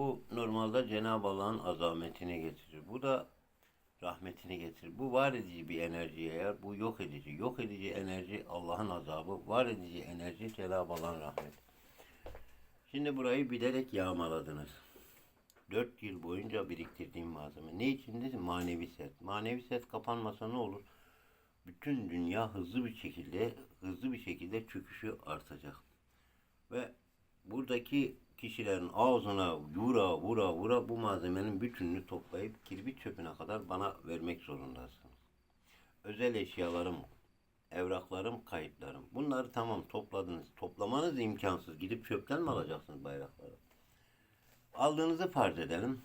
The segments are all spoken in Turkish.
Bu normalde Cenab-ı Allah'ın azametini getirir. Bu da rahmetini getirir. Bu var edici bir enerji eğer, bu yok edici. Yok edici enerji Allah'ın azabı, var edici enerji Cenab-ı Allah'ın rahmeti. Şimdi burayı bilerek yağmaladınız. Dört yıl boyunca biriktirdiğim malzeme. Ne içindi? Manevi set. Manevi set kapanmasa ne olur? Bütün dünya hızlı bir şekilde, hızlı bir şekilde çöküşü artacak. Ve buradaki kişilerin ağzına vura vura vura bu malzemenin bütününü toplayıp kirbit çöpüne kadar bana vermek zorundasınız. Özel eşyalarım, evraklarım, kayıtlarım. Bunları tamam topladınız. Toplamanız imkansız. Gidip çöpten mi alacaksınız bayrakları? Aldığınızı farz edelim.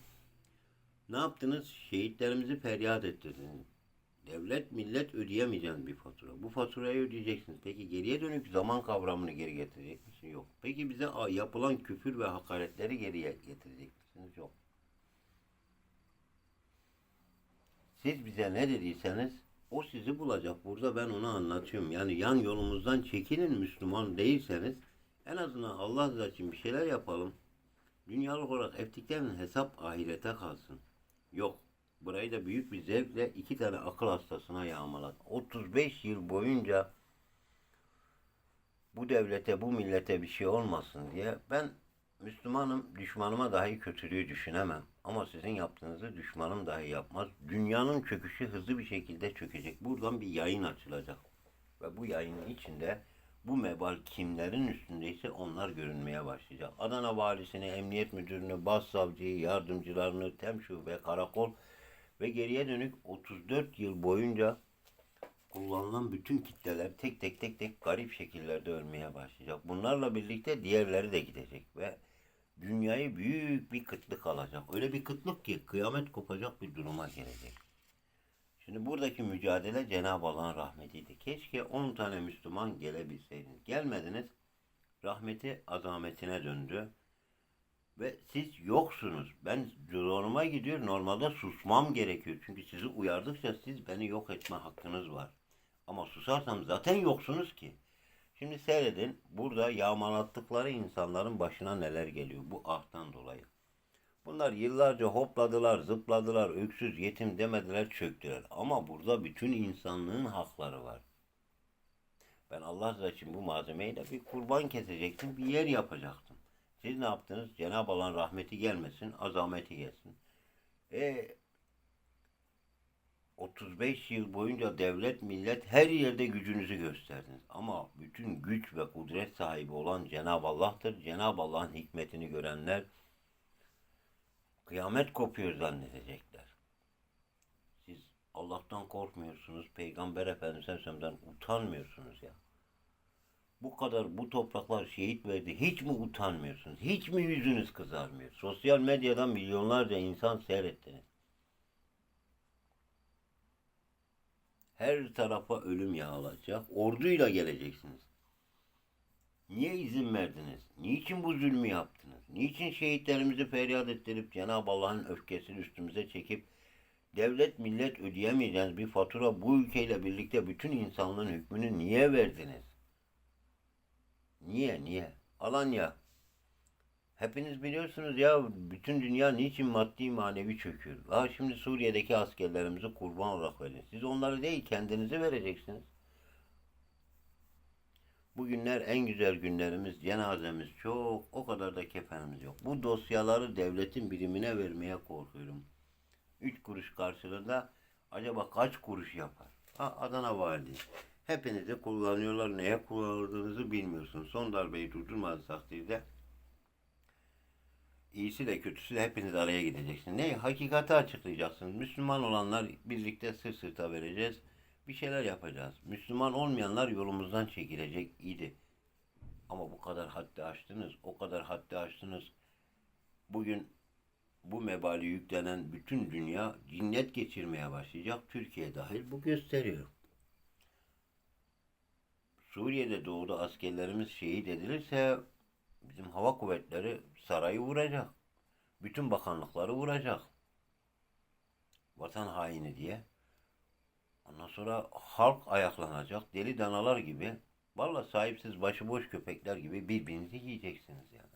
Ne yaptınız? Şehitlerimizi feryat ettirdiniz. Devlet, millet ödeyemeyeceğiniz bir fatura. Bu faturayı ödeyeceksiniz. Peki geriye dönük zaman kavramını geri getirecek misiniz? Yok. Peki bize yapılan küfür ve hakaretleri geriye getirecek misiniz? Yok. Siz bize ne dediyseniz o sizi bulacak. Burada ben onu anlatıyorum. Yani yan yolumuzdan çekinin Müslüman değilseniz en azından Allah rızası için bir şeyler yapalım. Dünyalık olarak ettiklerinin hesap ahirete kalsın. Yok. Burayı da büyük bir zevkle iki tane akıl hastasına yağmaladı. 35 yıl boyunca bu devlete, bu millete bir şey olmasın diye ben Müslümanım, düşmanıma dahi kötülüğü düşünemem. Ama sizin yaptığınızı düşmanım dahi yapmaz. Dünyanın çöküşü hızlı bir şekilde çökecek. Buradan bir yayın açılacak. Ve bu yayının içinde bu mebal kimlerin üstündeyse onlar görünmeye başlayacak. Adana valisini, emniyet müdürünü, başsavcıyı, yardımcılarını, tem şube, karakol ve geriye dönük 34 yıl boyunca kullanılan bütün kitleler tek tek tek tek garip şekillerde ölmeye başlayacak. Bunlarla birlikte diğerleri de gidecek ve dünyayı büyük bir kıtlık alacak. Öyle bir kıtlık ki kıyamet kopacak bir duruma gelecek. Şimdi buradaki mücadele Cenab-ı Allah'ın rahmetiydi. Keşke 10 tane Müslüman gelebilseydiniz. Gelmediniz. Rahmeti azametine döndü. Ve siz yoksunuz. Ben zoruma gidiyor. Normalde susmam gerekiyor. Çünkü sizi uyardıkça siz beni yok etme hakkınız var. Ama susarsam zaten yoksunuz ki. Şimdi seyredin. Burada yağmalattıkları insanların başına neler geliyor bu ahtan dolayı. Bunlar yıllarca hopladılar, zıpladılar, öksüz, yetim demediler, çöktüler. Ama burada bütün insanlığın hakları var. Ben Allah için bu malzemeyle bir kurban kesecektim, bir yer yapacaktım. Siz ne yaptınız? Cenab-ı Allah'ın rahmeti gelmesin, azameti gelsin. E 35 yıl boyunca devlet, millet her yerde gücünüzü gösterdiniz. Ama bütün güç ve kudret sahibi olan Cenab-ı Allah'tır. Cenab-ı Allah'ın hikmetini görenler kıyamet kopuyor zannedecekler. Siz Allah'tan korkmuyorsunuz, Peygamber Efendimiz Aleyhisselam'dan utanmıyorsunuz ya. Bu kadar bu topraklar şehit verdi. Hiç mi utanmıyorsunuz? Hiç mi yüzünüz kızarmıyor? Sosyal medyadan milyonlarca insan seyrettiniz. Her tarafa ölüm yağılacak. Orduyla geleceksiniz. Niye izin verdiniz? Niçin bu zulmü yaptınız? Niçin şehitlerimizi feryat ettirip Cenab-ı Allah'ın öfkesini üstümüze çekip devlet millet ödeyemeyeceğiniz bir fatura bu ülkeyle birlikte bütün insanlığın hükmünü niye verdiniz? Niye niye? Alanya. Hepiniz biliyorsunuz ya bütün dünya niçin maddi manevi çöküyor. Ha şimdi Suriye'deki askerlerimizi kurban olarak verin. Siz onları değil kendinizi vereceksiniz. Bugünler en güzel günlerimiz, cenazemiz çok, o kadar da kefenimiz yok. Bu dosyaları devletin birimine vermeye korkuyorum. Üç kuruş karşılığında acaba kaç kuruş yapar? Ha, Adana Vali. Hepinizi kullanıyorlar. Neye kullanıldığınızı bilmiyorsunuz. Son darbeyi durdurmadığı takdirde iyisi de kötüsü de hepiniz araya gideceksiniz. Ne? Hakikati açıklayacaksınız. Müslüman olanlar birlikte sırt sırta vereceğiz. Bir şeyler yapacağız. Müslüman olmayanlar yolumuzdan çekilecek idi. Ama bu kadar haddi aştınız. O kadar haddi aştınız. Bugün bu mebali yüklenen bütün dünya cinnet geçirmeye başlayacak. Türkiye dahil bu gösteriyor. Suriye'de doğuda askerlerimiz şehit edilirse bizim hava kuvvetleri sarayı vuracak. Bütün bakanlıkları vuracak. Vatan haini diye. Ondan sonra halk ayaklanacak. Deli danalar gibi. Valla sahipsiz başıboş köpekler gibi birbirinizi yiyeceksiniz yani.